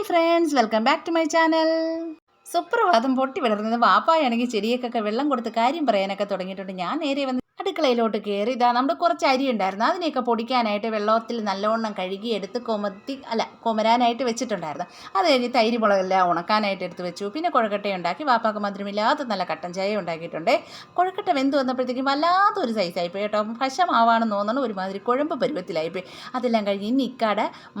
Hi friends welcome back to my channel സുപ്രഭാതം പൊട്ടി വിടർന്നത് വാപ്പായാണെങ്കിൽ ചെടിയൊക്കെ വെള്ളം കൊടുത്ത് കാര്യം പറയാനൊക്കെ തുടങ്ങിയിട്ടുണ്ട്. ഞാൻ നേരെ വന്ന് അടുക്കളയിലോട്ട് കയറി ഇതാ നമ്മുടെ കുറച്ച് അരി ഉണ്ടായിരുന്നു. അതിനെയൊക്കെ പൊടിക്കാനായിട്ട് വെള്ളത്തിൽ നല്ലവണ്ണം കഴുകി എടുത്ത് കൊമത്തി അല്ല കൊമരാനായിട്ട് വെച്ചിട്ടുണ്ടായിരുന്നു. അത് കഴിഞ്ഞ് തൈര് മുളകെല്ലാം ഉണക്കാനായിട്ട് എടുത്ത് വെച്ചു. പിന്നെ കുഴക്കട്ട ഉണ്ടാക്കി. വാപ്പാക്ക് മധുരമില്ലാത്ത നല്ല കട്ടൻ ചായ ഉണ്ടാക്കിയിട്ടുണ്ട്. കുഴക്കട്ട വെന്ത് വന്നപ്പോഴത്തേക്കും വല്ലാത്തൊരു സൈസായിപ്പോയി കേട്ടോ. ഭക്ഷമാവാണെന്ന് തോന്നണം ഒരുമാതിരി കുഴമ്പ് പരുവത്തിലായിപ്പോയി അതെല്ലാം കഴിഞ്ഞ് ഇനി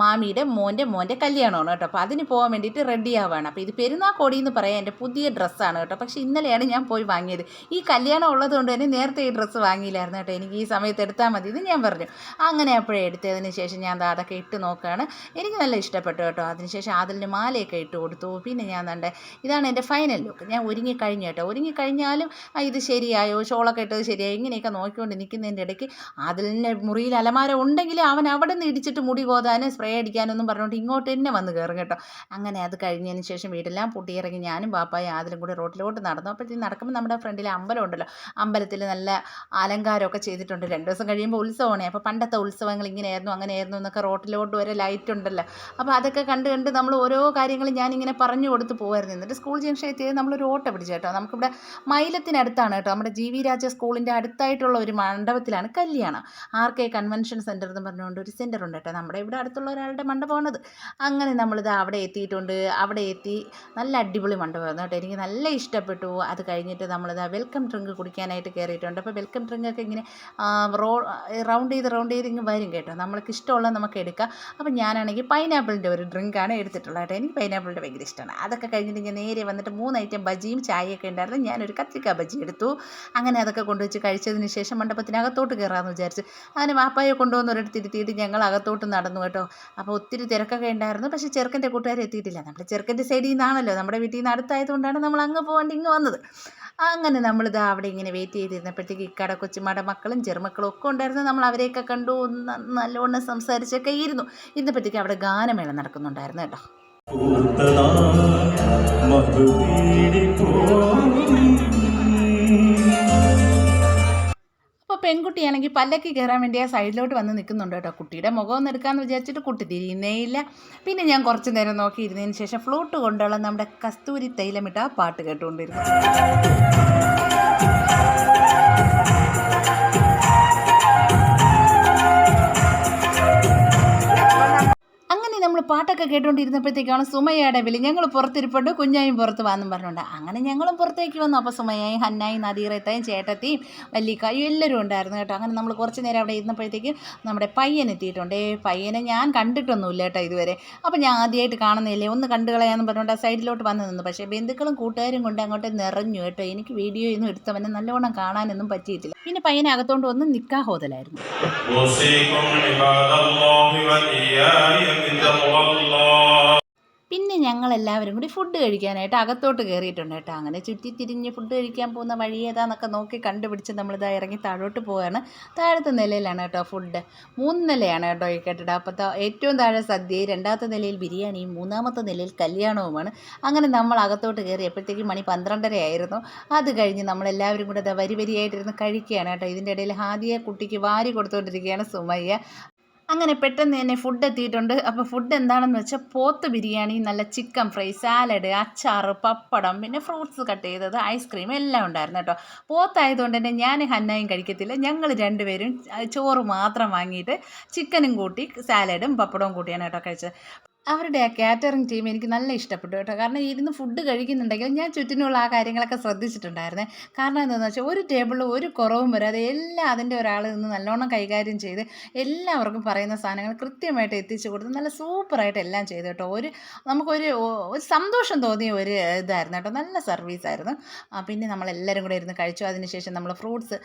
മാമിയുടെ മോന്റെ മോന്റെ കല്യാണമാണ് കേട്ടോ. അപ്പോൾ അതിന് പോകാൻ വേണ്ടിയിട്ട് റെഡി ആവുകയാണ് അപ്പോൾ ഇത് പെരുന്നാൾ കോടി എന്ന് പറയാൻ എന്റെ പുതിയ ഡ്രസ്സാണ് കേട്ടോ. പക്ഷേ ഇന്നലെയാണ് ഞാൻ പോയി വാങ്ങിയത്. ഈ കല്യാണം ഉള്ളതുകൊണ്ട് തന്നെ നേരത്തെ ഈ ഡ്രസ്സ് വാങ്ങിയില്ലായിരുന്നു കേട്ടോ. എനിക്ക് ഈ സമയത്ത് എടുത്താൽ മതി ഇത് ഞാൻ പറഞ്ഞു. അങ്ങനെ അപ്പോഴേ എടുത്തതിന് ശേഷം ഞാൻ അതൊക്കെ ഇട്ട് നോക്കുകയാണ് എനിക്ക് നല്ല ഇഷ്ടപ്പെട്ടു കേട്ടോ. അതിനുശേഷം അതിലിന് മാലയൊക്കെ ഇട്ട് കൊടുത്തു. പിന്നെ ഞാൻ കണ്ട് ഇതാണ് എന്റെ ഫൈനൽ ലുക്ക് ഞാൻ ഒരുങ്ങി കഴിഞ്ഞു കേട്ടോ. ഒരുങ്ങി കഴിഞ്ഞാലും ആ, ഇത് ശരിയായോ? ഷോളൊക്കെ ഇട്ടത് ശരിയായോ? ഇങ്ങനെയൊക്കെ നോക്കിക്കൊണ്ട് നിൽക്കുന്നതിന്റെ ഇടയ്ക്ക് അതിലിന്റെ മുറിയിൽ അലമാര ഉണ്ടെങ്കിൽ അവൻ അവിടെ നിന്ന് ഇടിച്ചിട്ട് മുടി പോകാനും സ്പ്രേ അടിക്കാനൊന്നും പറഞ്ഞുകൊണ്ട് ഇങ്ങോട്ട് തന്നെ വന്ന് കയറും കേട്ടോ. അങ്ങനെ അത് കഴിഞ്ഞതിന് ശേഷം വീടെല്ലാം പൊട്ടിയിറങ്ങി ഞാനും പാപ്പായും അതിലും കൂടി റോട്ടിലോട്ട് നടന്നു. അപ്പോഴത്തേക്കും നടക്കുമ്പോൾ നമ്മുടെ ഫ്രണ്ടിൽ അമ്പലം ഉണ്ടല്ലോ. അമ്പലത്തിൽ നല്ല അലങ്കാരമൊക്കെ ചെയ്തിട്ടുണ്ട്. രണ്ട് ദിവസം കഴിയുമ്പോൾ ഉത്സവമാണ്. അപ്പോൾ പണ്ടത്തെ ഉത്സവങ്ങൾ ഇങ്ങനെയായിരുന്നു അങ്ങനെയായിരുന്നു എന്നൊക്കെ റോട്ടിലോട്ട് വരെ ലൈറ്റ് ഉണ്ടല്ലോ. അപ്പോൾ അതൊക്കെ കണ്ട് കണ്ട് നമ്മൾ ഓരോ കാര്യങ്ങളും ഞാനിങ്ങനെ പറഞ്ഞു കൊടുത്ത് പോകുമായിരുന്നു എന്നിട്ട് സ്കൂൾ ജംഗ്ഷൻ എത്തിയത് നമ്മളൊരു ഓട്ടോ പിടിച്ചു കേട്ടോ. നമുക്കിവിടെ മൈലത്തിനടുത്താണ് കേട്ടോ. നമ്മുടെ ജി വി രാജ സ്കൂളിന്റെ അടുത്തായിട്ടുള്ള ഒരു മണ്ഡപത്തിലാണ് കല്യാണം. ആർ കെ കൺവെൻഷൻ സെന്റർ എന്ന് പറഞ്ഞുകൊണ്ട് ഒരു സെന്റർ ഉണ്ട് കേട്ടോ. നമ്മുടെ ഇവിടെ അടുത്തുള്ള ഒരാളുടെ മണ്ഡപമാണത്. അങ്ങനെ നമ്മളിത് അവിടെ എത്തിയിട്ടുണ്ട്. അവിടെ എത്തി നല്ല അടിപൊളി മണ്ഡപമായിരുന്നു കേട്ടോ. എനിക്ക് നല്ല ഇഷ്ടപ്പെട്ടു. അത് കഴിഞ്ഞിട്ട് നമ്മളിത് വെൽക്കം ഡ്രിങ്ക് കുടിക്കാനായിട്ട് കയറിയിട്ടുണ്ട്. അപ്പോൾ വെൽക്കം ഡ്രിങ്ക് ഒക്കെ ഇങ്ങനെ റോ റൗണ്ട് ചെയ്ത് റൗണ്ട് ചെയ്ത് ഇങ്ങനെ വരും കേട്ടോ. നമ്മൾക്ക് ഇഷ്ടമുള്ളത് നമുക്ക് എടുക്കാം. അപ്പോൾ ഞാനാണെങ്കിൽ പൈനാപ്പിളിന്റെ ഒരു ഡ്രിങ്കാണ് എടുത്തിട്ടുള്ളത് കേട്ടോ. എനിക്ക് പൈനാപ്പിളിന്റെ ഭയങ്കര ഇഷ്ടമാണ്. അതൊക്കെ കഴിഞ്ഞിട്ട് ഞാൻ നേരെ വന്നിട്ട് മൂന്ന് ഐറ്റം ബജിയും ചായയൊക്കെ ഉണ്ടായിരുന്നു. ഞാനൊരു കത്തിക്ക ബജി എടുത്തു. അങ്ങനെ അതൊക്കെ കൊണ്ടുവച്ച് കഴിച്ചതിന് ശേഷം മണ്ഡപത്തിനകത്തോട്ട് കയറാമെന്ന് വിചാരിച്ച്. അങ്ങനെ വാപ്പായെ കൊണ്ടുവന്ന് ഒരിടത്ത് ഇരുത്തിയിട്ട് ഞങ്ങൾ അകത്തോട്ട് നടന്നു കേട്ടോ. അപ്പോൾ ഒത്തിരി തിരക്കൊക്കെ ഉണ്ടായിരുന്നു. പക്ഷേ ചെറുക്കന്റെ കൂട്ടുകാർ എത്തിയിട്ടില്ല. നമ്മുടെ ചെറുക്കന്റെ സൈഡിൽ നിന്നാണല്ലോ നമ്മുടെ വീട്ടിൽ നിന്ന് അടുത്തായതുകൊണ്ടാണ് നമ്മൾ അങ്ങ് പോകാണ്ട് ഇങ്ങ് വന്നത്. അങ്ങനെ നമ്മളിത് അവിടെ ഇങ്ങനെ വെയിറ്റ് ചെയ്തിരുന്നപ്പോഴത്തേക്ക് ഇക്കട കൊച്ചുമാടെ മക്കളും ചെറുമക്കളും ഒക്കെ ഉണ്ടായിരുന്നു. നമ്മൾ അവരെയൊക്കെ കണ്ടു. നല്ലോണം സംസാരിച്ചൊക്കെ ഇരുന്നു. ഇന്നപ്പോഴത്തേക്ക് അവിടെ ഗാനമേള നടക്കുന്നുണ്ടായിരുന്നു കേട്ടോ. പെൺകുട്ടിയാണെങ്കിൽ പല്ലക്ക് കയറാൻ വേണ്ടി ആ സൈഡിലോട്ട് വന്ന് നിൽക്കുന്നുണ്ട് കേട്ടോ. കുട്ടിയുടെ മുഖം ഒന്ന് എടുക്കാമെന്ന് വിചാരിച്ചിട്ട് കുട്ടി തിരിയുന്നേ ഇല്ല പിന്നെ ഞാൻ കുറച്ച് നേരം നോക്കിയിരുന്നതിന് ശേഷം ഫ്ലൂട്ട് കൊണ്ടുള്ള നമ്മുടെ കസ്തൂരി തൈലമിട്ട് ആ പാട്ട് കേട്ടുകൊണ്ടിരുന്നു. പാട്ടൊക്കെ കേട്ടുകൊണ്ടിരുന്നപ്പോഴത്തേക്കാണ് സുമയ്യയുടെ വിളി. ഞങ്ങൾ പുറത്തിരിപ്പുണ്ട് കുഞ്ഞായും പുറത്ത് വാന്നും പറഞ്ഞുകൊണ്ട്. അങ്ങനെ ഞങ്ങളും പുറത്തേക്ക് വന്നു. അപ്പോൾ സുമയ്യയും ഹന്നായും നദീറത്തയും ചേട്ടത്തിയും വല്ലിക്കായും എല്ലാവരും ഉണ്ടായിരുന്നു കേട്ടോ. അങ്ങനെ നമ്മൾ കുറച്ച് നേരം അവിടെ ഇരുന്നപ്പോഴത്തേക്കും നമ്മുടെ പയ്യൻ എത്തിയിട്ടുണ്ട്. ഏ, പയ്യനെ ഞാൻ കണ്ടിട്ടൊന്നുമില്ല കേട്ടോ ഇതുവരെ. അപ്പോൾ ഞാൻ ആദ്യമായിട്ട് കാണുന്നില്ലേ ഒന്ന് കണ്ടു കളയാന്ന് പറഞ്ഞുകൊണ്ട് ആ സൈഡിലോട്ട് വന്നു നിന്നു. പക്ഷേ ബന്ധുക്കളും കൂട്ടുകാരും കൊണ്ട് അങ്ങോട്ട് നിറഞ്ഞു കേട്ടോ. എനിക്ക് വീഡിയോ ഒന്നും എടുത്തവനെ നല്ലവണ്ണം കാണാനൊന്നും പറ്റിയിട്ടില്ല. പിന്നെ പയ്യനെ അകത്തോണ്ട് വന്ന് നിക്കാ പിന്നെ ഞങ്ങൾ എല്ലാവരും കൂടി ഫുഡ് കഴിക്കാനായിട്ട് അകത്തോട്ട് കയറിയിട്ടുണ്ട് കേട്ടോ. അങ്ങനെ ചുറ്റിത്തിരിഞ്ഞ് ഫുഡ് കഴിക്കാൻ പോകുന്ന വഴി ഏതാന്നൊക്കെ നോക്കി കണ്ടുപിടിച്ച് നമ്മളിതാ ഇറങ്ങി താഴോട്ട് പോവുകയാണ് താഴത്തെ നിലയിലാണ് കേട്ടോ ഫുഡ് മൂന്ന് നിലയാണ് കേട്ടോ ഈ കെട്ടിടം അപ്പോൾ ഏറ്റവും താഴെ സദ്യ രണ്ടാമത്തെ നിലയിൽ ബിരിയാണിയും മൂന്നാമത്തെ നിലയിൽ കല്യാണവുമാണ്. അങ്ങനെ നമ്മൾ അകത്തോട്ട് കയറിയപ്പോഴത്തേക്ക് മണി പന്ത്രണ്ടര ആയിരുന്നു. അത് കഴിഞ്ഞ് നമ്മളെല്ലാവരും കൂടെ വരി വരിയായിട്ടിരുന്ന് കഴിക്കുകയാണ് കേട്ടോ. ഇതിന്റെ ഇടയിൽ ഹാദിയ കുട്ടിക്ക് വാരി കൊടുത്തുകൊണ്ടിരിക്കുകയാണ് സുമയ്യ. അങ്ങനെ പെട്ടെന്ന് തന്നെ ഫുഡ് എത്തിയിട്ടുണ്ട്. അപ്പോൾ ഫുഡ് എന്താണെന്ന് വെച്ചാൽ പോത്ത് ബിരിയാണി നല്ല ചിക്കൻ ഫ്രൈ സാലഡ് അച്ചാർ പപ്പടം പിന്നെ ഫ്രൂട്ട്സ് കട്ട് ചെയ്തത് ഐസ്ക്രീം എല്ലാം ഉണ്ടായിരുന്നു കേട്ടോ. പോത്തായതുകൊണ്ട് തന്നെ ഞാൻ ഹന്നായും കഴിക്കത്തില്ല. ഞങ്ങൾ രണ്ടുപേരും ചോറ് മാത്രം വാങ്ങിയിട്ട് ചിക്കനും കൂട്ടി സാലഡും പപ്പടവും കൂട്ടിയാണ് കേട്ടോ കഴിച്ചത്. അവരുടെ ആ കാറ്ററിംഗ് ടീം എനിക്ക് നല്ല ഇഷ്ടപ്പെട്ടു കേട്ടോ. കാരണം ഇരുന്ന് ഫുഡ് കഴിക്കുന്നുണ്ടെങ്കിൽ ഞാൻ ചുറ്റിനുള്ള ആ കാര്യങ്ങളൊക്കെ ശ്രദ്ധിച്ചിട്ടുണ്ടായിരുന്നേ. കാരണം എന്താണെന്ന് വെച്ചാൽ ഒരു ടേബിളിൽ ഒരു കുറവും വരാതെ എല്ലാം അതിന്റെ ഒരാൾ നിന്ന് നല്ലോണം കൈകാര്യം ചെയ്ത് എല്ലാവർക്കും പറയുന്ന സാധനങ്ങൾ കൃത്യമായിട്ട് എത്തിച്ചു കൊടുത്ത് നല്ല സൂപ്പറായിട്ട് എല്ലാം ചെയ്തു കേട്ടോ. ഒരു നമുക്കൊരു ഒരു സന്തോഷം തോന്നിയ ഒരു ഇതായിരുന്നു കേട്ടോ. നല്ല സർവീസ് ആയിരുന്നു. പിന്നെ നമ്മളെല്ലാവരും കൂടെ ഇരുന്ന് കഴിച്ചു. അതിനുശേഷം നമ്മൾ ഫ്രൂട്ട്സ്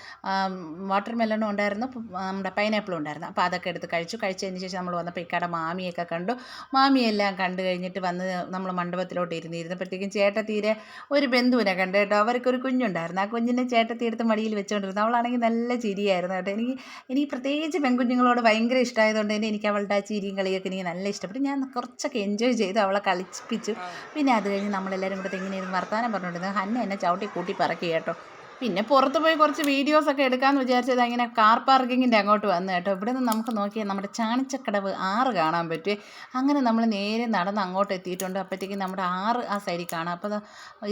വാട്ടർ മെലണും ഉണ്ടായിരുന്നു. നമ്മുടെ പൈനാപ്പിളും ഉണ്ടായിരുന്നു. അപ്പോൾ അതൊക്കെ എടുത്ത് കഴിച്ചു. കഴിച്ചതിന് ശേഷം നമ്മൾ വന്നപ്പോൾ ഇക്കാടെ മാമിയൊക്കെ കണ്ടു. മാമിയെല്ലാം കണ്ടു കഴിഞ്ഞിട്ട് വന്ന് നമ്മൾ മണ്ഡപത്തിലോട്ട് ഇരുന്ന് ഇരുന്നപ്പോഴത്തേക്കും ചേട്ടത്തീരെ ഒരു ബന്ധുവിനെ കണ്ടു കേട്ടോ അവർക്കൊരു കുഞ്ഞുണ്ടായിരുന്നു. ആ കുഞ്ഞിനെ ചേട്ട എടുത്ത് മടിയിൽ വെച്ചുകൊണ്ടിരുന്നു അവളാണെങ്കിൽ നല്ല ചിരിയായിരുന്നു കേട്ടോ. എനിക്ക് എനിക്ക് പ്രത്യേകിച്ച് പെൺകുഞ്ഞുങ്ങളോട് ഭയങ്കര ഇഷ്ടമായതുകൊണ്ട് തന്നെ എനിക്ക് അവളുടെ ആ ചിരിയും കളിയൊക്കെ എനിക്ക് നല്ല ഇഷ്ടപ്പെട്ടു. ഞാൻ കുറച്ചൊക്കെ എൻജോയ് ചെയ്തു അവളെ കളിപ്പിച്ചു. പിന്നെ അത് കഴിഞ്ഞ് നമ്മളെല്ലാവരും കൂടെ ഇങ്ങനെ ഇരുന്ന് വർത്തമാനം പറഞ്ഞുകൊണ്ടിരുന്നത് ഹന്ന എന്നെ ചവിട്ടി കൂട്ടി പറക്കി കേട്ടോ. പിന്നെ പുറത്ത് പോയി കുറച്ച് വീഡിയോസൊക്കെ എടുക്കാമെന്ന് വിചാരിച്ചത് അങ്ങനെ കാർ പാർക്കിങ്ങിന്റെ അങ്ങോട്ട് വന്നു കേട്ടോ. ഇവിടെ നിന്ന് നമുക്ക് നോക്കിയാൽ നമ്മുടെ ചാണിച്ചക്കടവ് ആറ് കാണാൻ പറ്റും. അങ്ങനെ നമ്മൾ നേരെ നടന്ന് അങ്ങോട്ട് എത്തിയിട്ടുണ്ട്. അപ്പോഴത്തേക്കും നമ്മുടെ ആറ് ആ സൈഡിൽ കാണാം. അപ്പോൾ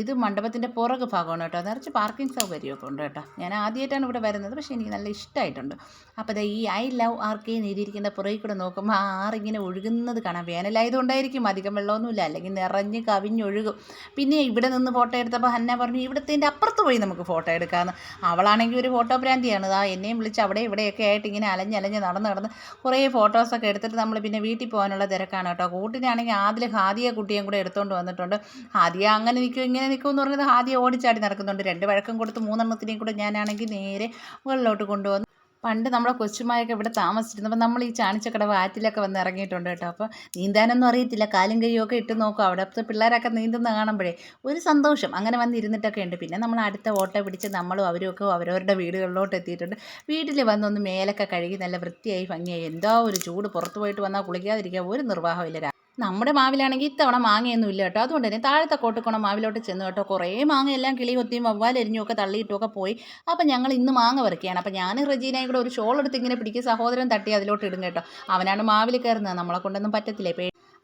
ഇത് മണ്ഡപത്തിന്റെ പുറകു ഭാഗമാണ് കേട്ടോ. നിറച്ച് പാർക്കിംഗ് സൗകര്യമൊക്കെ ഉണ്ട് കേട്ടോ. ഞാൻ ആദ്യമായിട്ടാണ് ഇവിടെ വരുന്നത്. പക്ഷേ എനിക്ക് നല്ല ഇഷ്ടമായിട്ടുണ്ട്. അപ്പോൾ ഈ ഐ ലവ് ആർക്കേ നേരിയിരിക്കുന്ന പുറകിൽ കൂടെ നോക്കുമ്പോൾ ആ ആറിങ്ങനെ ഒഴുകുന്നത് കാണാം. വേനലായതുകൊണ്ടായിരിക്കും അധികം വെള്ളമൊന്നുമില്ല. അല്ലെങ്കിൽ നിറഞ്ഞ് കവിഞ്ഞൊഴുകും. പിന്നെ ഇവിടെ നിന്ന് ഫോട്ടോ എടുത്തപ്പോൾ ഹന്ന പറഞ്ഞു ഇവിടുത്തെ അപ്പുറത്ത് പോയി നമുക്ക് ഫോട്ടോ എടുക്കാമെന്ന് അവളാണെങ്കിൽ ഒരു ഫോട്ടോ ഭ്രാന്തിയാണ് ആ എന്നെയും വിളിച്ച് അവിടെ ഇവിടെയൊക്കെ ആയിട്ട് ഇങ്ങനെ അലഞ്ഞലഞ്ഞ് നടന്ന് നടന്ന് കുറേ ഫോട്ടോസൊക്കെ എടുത്തിട്ട് നമ്മൾ പിന്നെ വീട്ടിൽ പോകാനുള്ള തിരക്കാണ് കേട്ടോ. കൂട്ടിനാണെങ്കിൽ ആദ്യം ഹാദിയ കുട്ടിയും കൂടെ എടുത്തുകൊണ്ട് വന്നിട്ടുണ്ട്. ഹാദിയ അങ്ങനെ നിൽക്കും ഇങ്ങനെ നിൽക്കും എന്ന് പറഞ്ഞത് ഹാദിയ ഓടിച്ചാടി നടക്കുന്നുണ്ട്. രണ്ട് വഴക്കം കൊടുത്ത് മൂന്നെണ്ണത്തിനെയും കൂടെ ഞാനാണെങ്കിൽ നേരെ മുകളിലോട്ട് കൊണ്ടുവന്നു പണ്ട് നമ്മളെ കൊച്ചുമായൊക്കെ ഇവിടെ താമസിച്ചിരുന്നപ്പോൾ നമ്മൾ ഈ ചാണിച്ചക്കടവ് ആറ്റിലൊക്കെ വന്ന് ഇറങ്ങിയിട്ടുണ്ട് കേട്ടോ. അപ്പോൾ നീന്താനൊന്നും അറിയത്തില്ല. കാലും കൈയും ഒക്കെ ഇട്ട് നോക്കും. അവിടുത്തെ പിള്ളേരൊക്കെ നീന്തുന്ന കാണുമ്പോഴേ ഒരു സന്തോഷം. അങ്ങനെ വന്ന് ഇരുന്നിട്ടൊക്കെ ഉണ്ട്. പിന്നെ നമ്മൾ അടുത്ത ഓട്ടോ പിടിച്ച് നമ്മളും അവരുമൊക്കെ അവരവരുടെ വീടുകളിലോട്ട് എത്തിയിട്ടുണ്ട്. വീട്ടിൽ വന്നൊന്ന് മേലൊക്കെ കഴുകി നല്ല വൃത്തിയായി ഭംഗിയായി. എന്തോ ഒരു ചൂട് പുറത്ത് പോയിട്ട് വന്നാൽ കുളിക്കാതിരിക്കുക ഒരു നിർവാഹമില്ല നമ്മുടെ മാവിലാണെങ്കിൽ ഇത്തവണ മാങ്ങയൊന്നും ഇല്ല കേട്ടോ. അതുകൊണ്ട് തന്നെ താഴത്തെ കോട്ടക്കുണ മാവിലോട്ട് ചെന്ന് കേട്ടോ. കുറേ മാങ്ങയെല്ലാം കിളി കൊത്തിയും വവ്വാലെരിഞ്ഞും ഒക്കെ തള്ളിയിട്ടും ഒക്കെ പോയി. അപ്പം ഞങ്ങൾ ഇന്ന് മാങ്ങ പറിക്കുകയാണ്. അപ്പം ഞാൻ റജീനയും കൂടെ ഒരു ഷോൾ എടുത്ത് ഇങ്ങനെ പിടിക്കും സഹോദരൻ തട്ടി അതിലോട്ട് ഇടും കേട്ടോ. അവനാണ് മാവിൽ കയറുന്നത്. നമ്മളെ കൊണ്ടൊന്നും പറ്റത്തില്ലേ?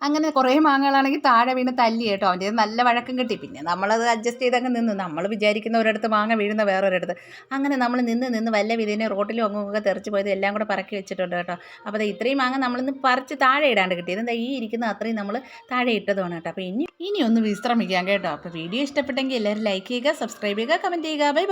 അങ്ങനെ കുറേ മാങ്ങകളാണെങ്കിൽ താഴെ വീണ് തല്ലി കേട്ടോ. അവന്റെ നല്ല വഴക്കം കിട്ടി. പിന്നെ നമ്മളത് അഡ്ജസ്റ്റ് ചെയ്തങ്ങ് നിന്ന്. നമ്മൾ വിചാരിക്കുന്ന ഒരിടത്ത് മാങ്ങ വീഴുന്ന വേറൊരിടത്ത്. അങ്ങനെ നമ്മൾ നിന്ന് നിന്ന് വല്ല വിധേനെ റോട്ടിലും അങ്ങൊക്കെ തെറിച്ച് പോയത് എല്ലാം കൂടെ പറക്കി വെച്ചിട്ടുണ്ട് കേട്ടോ. അപ്പോൾ ഇത്രയും മാങ്ങ നമ്മളിന്ന് പറിച്ച് താഴെ ഇടാണ്ട് കിട്ടിയത് എന്താ ഈ ഇരിക്കുന്ന അത്രയും നമ്മൾ താഴെ ഇട്ടതുമാണ് കേട്ടോ. അപ്പോൾ ഇനി ഇനി ഒന്ന് വിശ്രമിക്കാം കേട്ടോ. അപ്പോൾ വീഡിയോ ഇഷ്ടപ്പെട്ടെങ്കിൽ എല്ലാവരും ലൈക്ക് ചെയ്യുക സബ്സ്ക്രൈബ് ചെയ്യുക കമന്റ് ചെയ്യുക. ബൈ